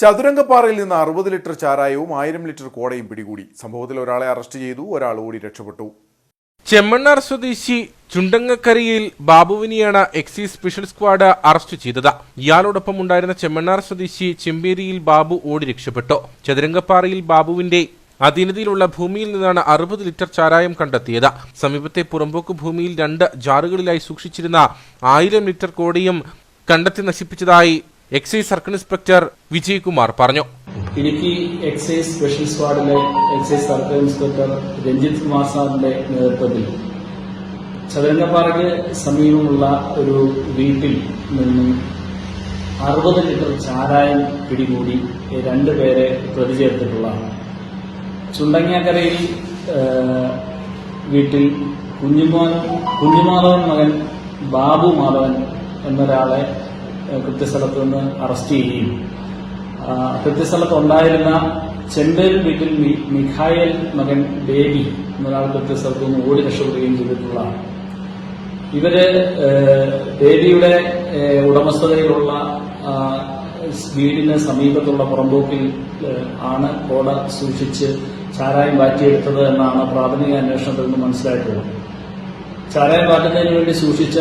ചതുരംഗപ്പാറയിൽ നിന്ന് അറുപത് ലിറ്റർ ചാരായവും ആയിരം ലിറ്റർ കോടയും പിടികൂടി. സംഭവത്തിൽ ഒരാളെ അറസ്റ്റ് ചെയ്തു ഒരാൾ ഓടി രക്ഷപ്പെട്ടു. ചെമ്മണ്ണാർ സ്വദേശി ചുണ്ടങ്ങക്കരയിൽ ബാബുവിനെയാണ് എക്സൈസ് സ്പെഷ്യൽ സ്ക്വാഡ് അറസ്റ്റ് ചെയ്തത്. ഇയാളോടൊപ്പം ഉണ്ടായിരുന്ന ചെമ്മണ്ണാർ സ്വദേശി ചെമ്പേരിയിൽ ബാബു ഓടി രക്ഷപ്പെട്ടു. ചതുരംഗപ്പാറയിൽ ബാബുവിന്റെ അധീനതയിലുള്ള ഭൂമിയിൽ നിന്നാണ് അറുപത് ലിറ്റർ ചാരായം കണ്ടെത്തിയത്. സമീപത്തെ പുറമ്പോക്ക് ഭൂമിയിൽ രണ്ട് ജാറുകളിലായി സൂക്ഷിച്ചിരുന്ന ആയിരം ലിറ്റർ കോടിയും കണ്ടെത്തി നശിപ്പിച്ചതായി എക്സൈസ് സർക്കിൾ ഇൻസ്പെക്ടർ വിജയ്കുമാർ പറഞ്ഞു. Idukki excise special സ്ക്വാഡിലെ excise circle inspector Ranjith Kumar സാറിന്റെ നേതൃത്വത്തിൽ ചതുരംഗപ്പാറയ്ക്ക് സമീപമുള്ള ഒരു വീട്ടിൽ നിന്നും അറുപത് ലിറ്റർ ചാരായം പിടികൂടി രണ്ടുപേരെ പ്രതി ചേർത്തിട്ടുള്ളതാണ് ചുണ്ടങ്ങാക്കരയിൽ വീട്ടിൽ കുഞ്ഞുമോൻ കുഞ്ഞുമാധവൻ മകൻ ബാബു മാധവൻ എന്നൊരാളെ കൃത്യസ്ഥലത്ത് നിന്ന് അറസ്റ്റ് ചെയ്യുകയും ആ, കൃത്യസ്ഥലത്ത് ഉണ്ടായിരുന്ന ചെമ്പേൽ വീട്ടിൽ മിഖായൽ മകൻ ബേബി എന്നൊരാൾ കൃത്യസ്ഥലത്ത് നിന്ന് ഓടി രക്ഷപ്പെടുകയും ചെയ്തിട്ടുള്ളതാണ്. ഇവർ ബേബിയുടെ ഉടമസ്ഥതയിലുള്ള വീടിന് സമീപത്തുള്ള പുറമ്പോക്കിൽ ആണ് കോട സൂക്ഷിച്ച് ചാരായം മാറ്റിയെടുത്തത് എന്നാണ് പ്രാഥമിക അന്വേഷണത്തിൽ നിന്ന് മനസ്സിലായിട്ടുള്ളത്. ചാരായം മാറ്റുന്നതിന് വേണ്ടി സൂക്ഷിച്ച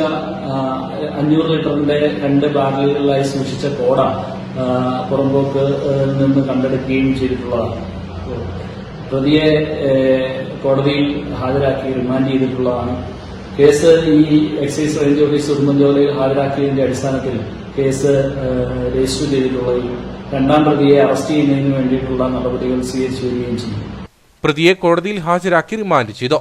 അഞ്ഞൂറ് ലിറ്ററിന്റെ രണ്ട് ബാരലുകളിലായി സൂക്ഷിച്ച കോട പുറമ്പോക്ക് നിന്ന് കണ്ടെടുക്കുകയും ചെയ്തിട്ടുള്ളതാണ്. പ്രതിയെ കോടതിയിൽ ഹാജരാക്കി റിമാൻഡ് ചെയ്തിട്ടുള്ളതാണ്. കേസ് ഈ എക്സൈസ് റേഞ്ച് ഓഫീസ് ഉടുമ്പൻചോലയിൽ ഹാജരാക്കിയതിന്റെ അടിസ്ഥാനത്തിൽ കേസ് രജിസ്റ്റർ ചെയ്തിട്ടുള്ളതിൽ രണ്ടാം പ്രതിയെ അറസ്റ്റ് ചെയ്യുന്നതിന് വേണ്ടിയിട്ടുള്ള നടപടികൾ സ്വീകരിച്ചു വരികയും ചെയ്യും പ്രതിയെ കോടതിയിൽ ഹാജരാക്കി റിമാൻഡ് ചെയ്തു.